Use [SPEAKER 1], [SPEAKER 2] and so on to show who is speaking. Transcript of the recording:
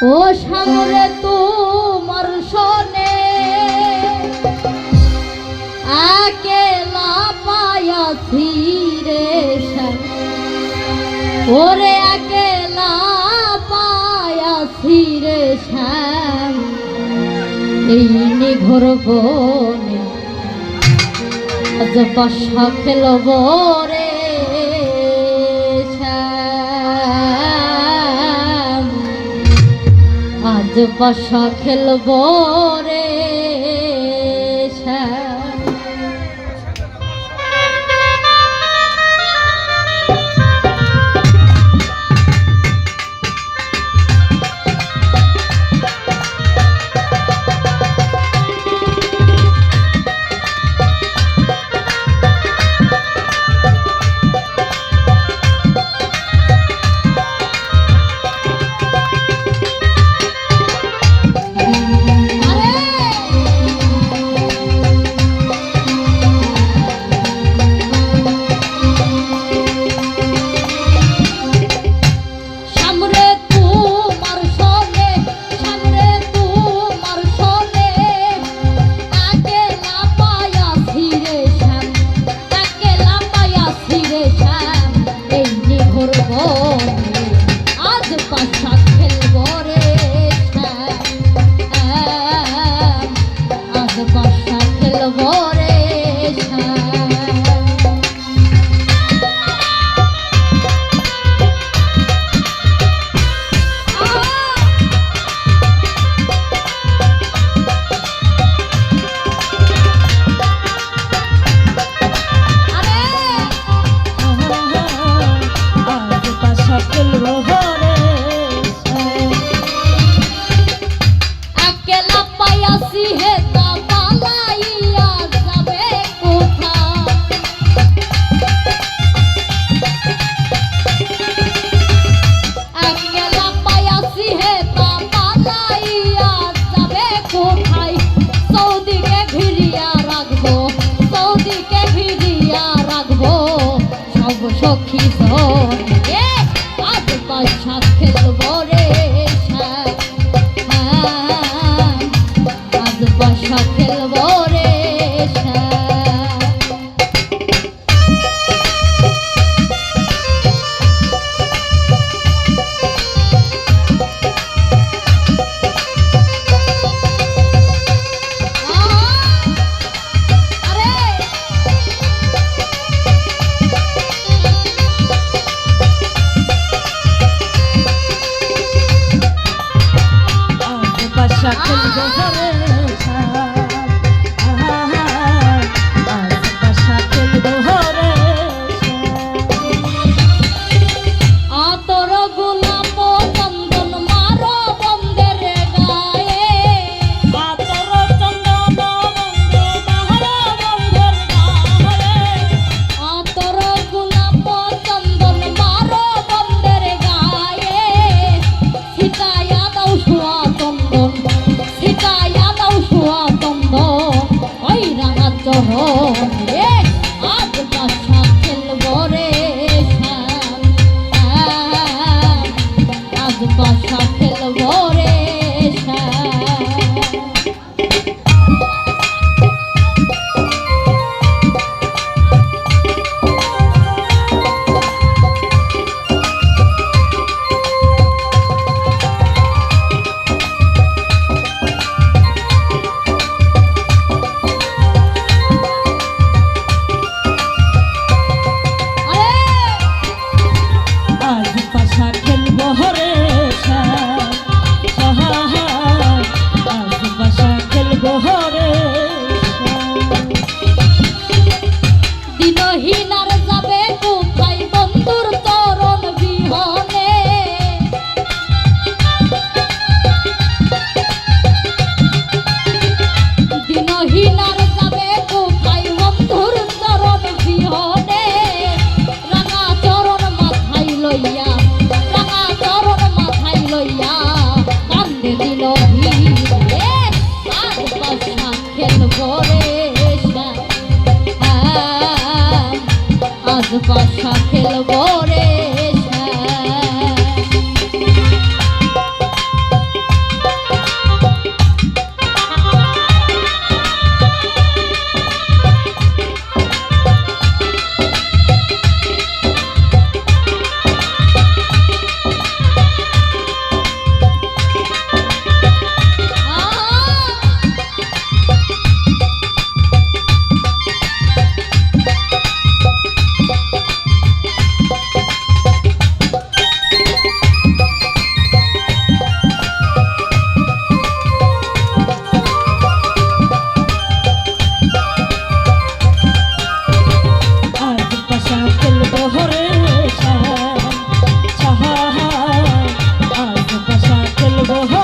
[SPEAKER 1] ও তোমার ওরে আকেলা পায়াছি রে শ্যাম এই নিঘর বনে আজ পাশা খেলব রে আজ পাশা খেলব the boss. রাজপ্রাসাদে
[SPEAKER 2] oh,